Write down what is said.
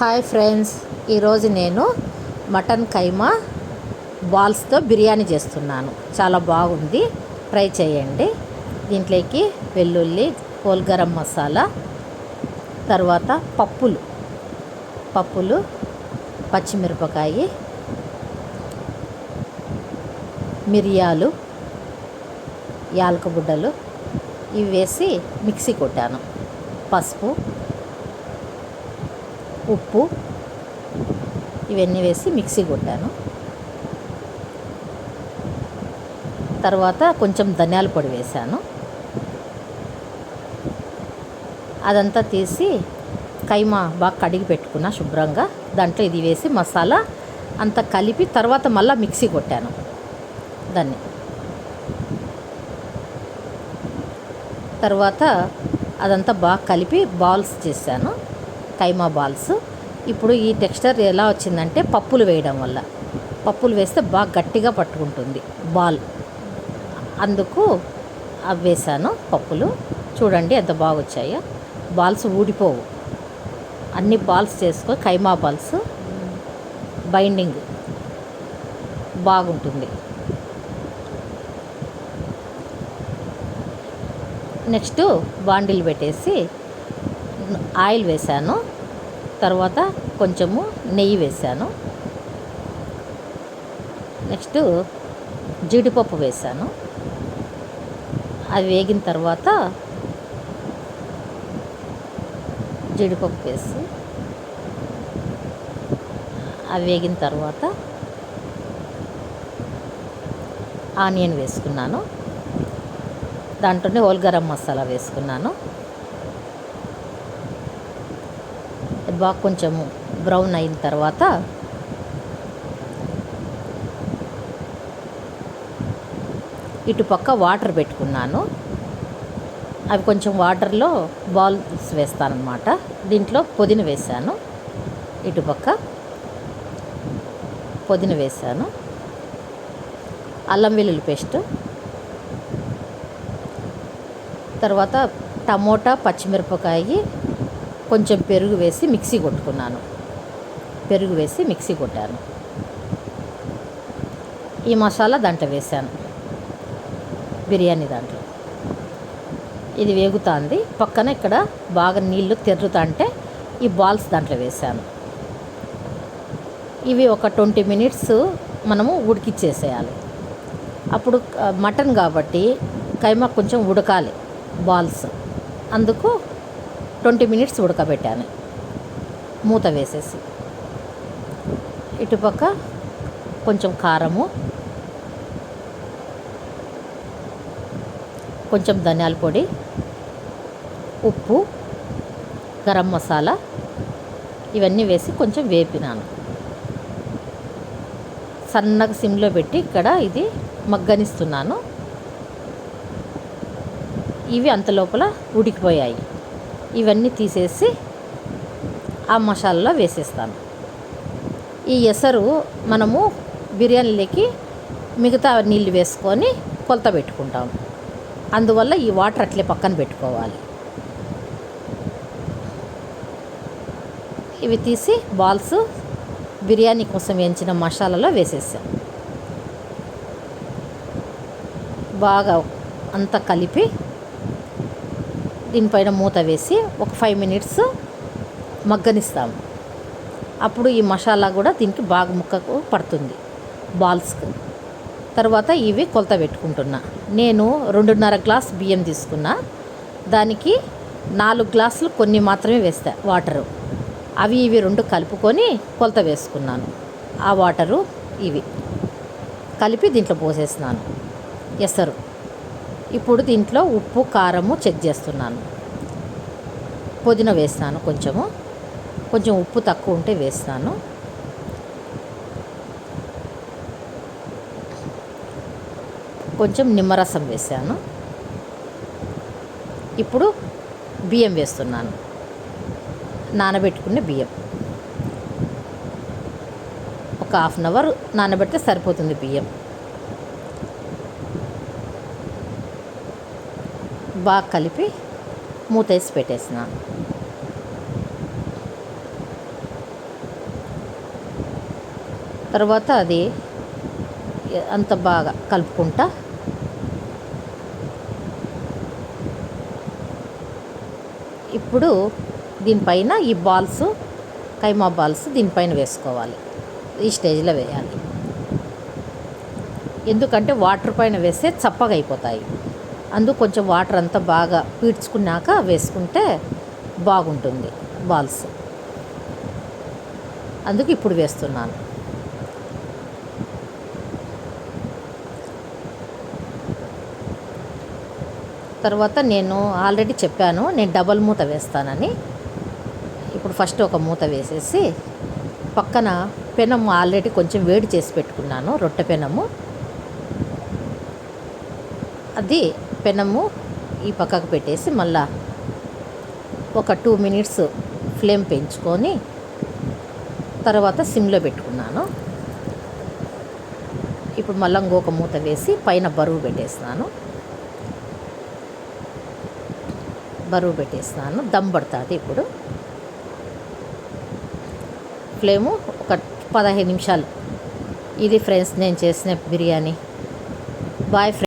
Hi friends ఈరోజు నేను mutton కైమా బాల్స్తో బిర్యానీ చేస్తున్నాను. చాలా బాగుంది. ట్రై చేయండి. దీంట్లోకి వెల్లుల్లి హోల్ గరం మసాలా తర్వాత పప్పులు. పప్పులు పచ్చిమిరపకాయ మిరియాలు యాలకబుడ్డలు ఇవి వేసి మిక్సీ కొట్టాను. పసుపు ఉప్పు ఇవన్నీ వేసి మిక్సీ కొట్టాను. తర్వాత కొంచెం ధనియాల పొడి వేశాను. అదంతా తీసి కైమా బాగా కడిగి పెట్టుకున్న శుభ్రంగా. దాంట్లో ఇది వేసి మసాలా అంతా కలిపి తర్వాత మళ్ళీ మిక్సీ కొట్టాను. దాన్ని. తర్వాత అదంతా బాగా కలిపి బాల్స్ చేశాను. కైమా బాల్స్. ఇప్పుడు ఈ టెక్స్చర్ ఎలా వచ్చిందంటే పప్పులు వేయడం వల్ల. పప్పులు వేస్తే బాగా గట్టిగా పట్టుకుంటుంది బాల్. అందుకు అవి వేసాను పప్పులు. చూడండి ఎంత బాగా వచ్చాయో బాల్స్ ఊడిపోవు. అన్ని బాల్స్ చేసుకో కైమా బాల్స్. బైండింగ్ బాగుంటుంది. నెక్స్ట్ బాండిల్ పెట్టేసి ఆయిల్ వేసాను తర్వాత కొంచెము నెయ్యి వేసాను నెక్స్ట్ జీడిపప్పు వేసాను అది వేగిన తర్వాత జీడిపప్పు వేసి అవి వేగిన తర్వాత ఆనియన్ వేసుకున్నాను. దాంట్లోనే హోల్ గరం మసాలా వేసుకున్నాను. బాగా కొంచెం బ్రౌన్ అయిన తర్వాత ఇటుపక్క వాటర్ పెట్టుకున్నాను. అవి కొంచెం వాటర్లో బాల్స్ వేస్తానమాట దీంట్లో పుదీన వేసాను. ఇటుపక్క పుదీన వేసాను. అల్లం వెల్లుల్లి పేస్ట్. తర్వాత టమోటా పచ్చిమిరపకాయి కొంచెం పెరుగు వేసి మిక్సీ కొట్టుకున్నాను. పెరుగు వేసి మిక్సీ కొట్టాను. ఈ మసాలా దాంట్లో వేసాను బిర్యానీ దాంట్లో. ఇది వేగుతుంది. పక్కన ఇక్కడ బాగా నీళ్ళు తెర్రుతా అంటే ఈ బాల్స్ దాంట్లో వేసాను ఇవి ఒక ట్వంటీ మినిట్స్ మనము ఉడికిచ్చేసేయాలి. అప్పుడు మటన్ కాబట్టి కైమా కొంచెం ఉడకాలి బాల్స్. అందుకు ట్వంటీ మినిట్స్ ఉడకబెట్టాను. మూత వేసేసి. ఇటుపక్క కొంచెం కారము కొంచెం ధనియాల పొడి ఉప్పు గరం మసాలా ఇవన్నీ వేసి కొంచెం వేపినాను. సన్నగా సిమ్లో పెట్టి ఇక్కడ ఇది మగ్గనిస్తున్నాను. ఇవి అంత లోపల ఉడికిపోయాయి. ఇవన్నీ తీసేసి ఆ మసాలాలో వేసేస్తాను. ఈ ఎసరు మనము బిర్యానీలోకి మిగతా నీళ్ళు వేసుకొని కొలత పెట్టుకుంటాం అందువల్ల ఈ వాటర్ అట్లే పక్కన పెట్టుకోవాలి. ఇవి తీసి బాల్స్ బిర్యానీ కోసం వేయించిన మసాలాలో వేసేసాం. బాగా అంతా కలిపి దీనిపైన మూత వేసి ఒక ఫైవ్ మినిట్స్ మగ్గనిస్తాము. అప్పుడు ఈ మసాలా కూడా దీనికి బాగా ముక్కకు పడుతుంది బాల్స్కి. తర్వాత ఇవి కొలత పెట్టుకుంటున్నా. నేను రెండున్నర గ్లాస్ బియ్యం తీసుకున్నా. దానికి నాలుగు గ్లాసులు కొన్ని మాత్రమే వేస్తా వాటరు. అవి ఇవి రెండు కలుపుకొని కొలత వేసుకున్నాను. ఆ వాటరు ఇవి. కలిపి దీంట్లో పోసేసినాను ఎసరు ఇప్పుడు దీంట్లో ఉప్పు కారము చెక్ చేస్తున్నాను. పుదీనా వేస్తాను కొంచెము. కొంచెం ఉప్పు తక్కువ ఉంటే వేస్తాను. కొంచెం నిమ్మరసం వేసాను. ఇప్పుడు బియ్యం వేస్తున్నాను. నానబెట్టుకునే బియ్యం. ఒక హాఫ్ అన్ అవర్ నానబెడితే సరిపోతుంది బియ్యం. బాగా కలిపి మూత వేసి పెట్టేసినాను తర్వాత అది అంత బాగా కలుపుకుంటా. ఇప్పుడు దీనిపైన ఈ బాల్స్ కైమా బాల్స్ దీనిపైన వేసుకోవాలి. ఈ స్టేజ్లో వేయాలి. ఎందుకంటే వాటర్ పైన వేస్తే చప్పగా అయిపోతాయి. అందుకు కొంచెం వాటర్ అంతా బాగా పీడ్చుకున్నాక వేసుకుంటే బాగుంటుంది బాల్స్. అందుకు ఇప్పుడు వేస్తున్నాను. తర్వాత నేను ఆల్రెడీ చెప్పాను నేను డబల్ మూత వేస్తానని. ఇప్పుడు ఫస్ట్ ఒక మూత వేసేసి పక్కన పెనము ఆల్రెడీ కొంచెం వేడి చేసి పెట్టుకున్నాను రొట్టె పెనము. అది పెనము ఈ పక్కకు పెట్టేసి మళ్ళా ఒక టూ మినిట్స్ ఫ్లేమ్ పెంచుకొని తర్వాత సిమ్లో పెట్టుకున్నాను. ఇప్పుడు మళ్ళీ ఇంకొక మూత వేసి పైన బరువు పెట్టేస్తున్నాను బరువు పెట్టేస్తున్నాను దమ్ పడుతుంది ఇప్పుడు. ఫ్లేము ఒక పదహైదు నిమిషాలు. ఇది ఫ్రెండ్స్ నేను చేసిన బిర్యానీ. Bye friends.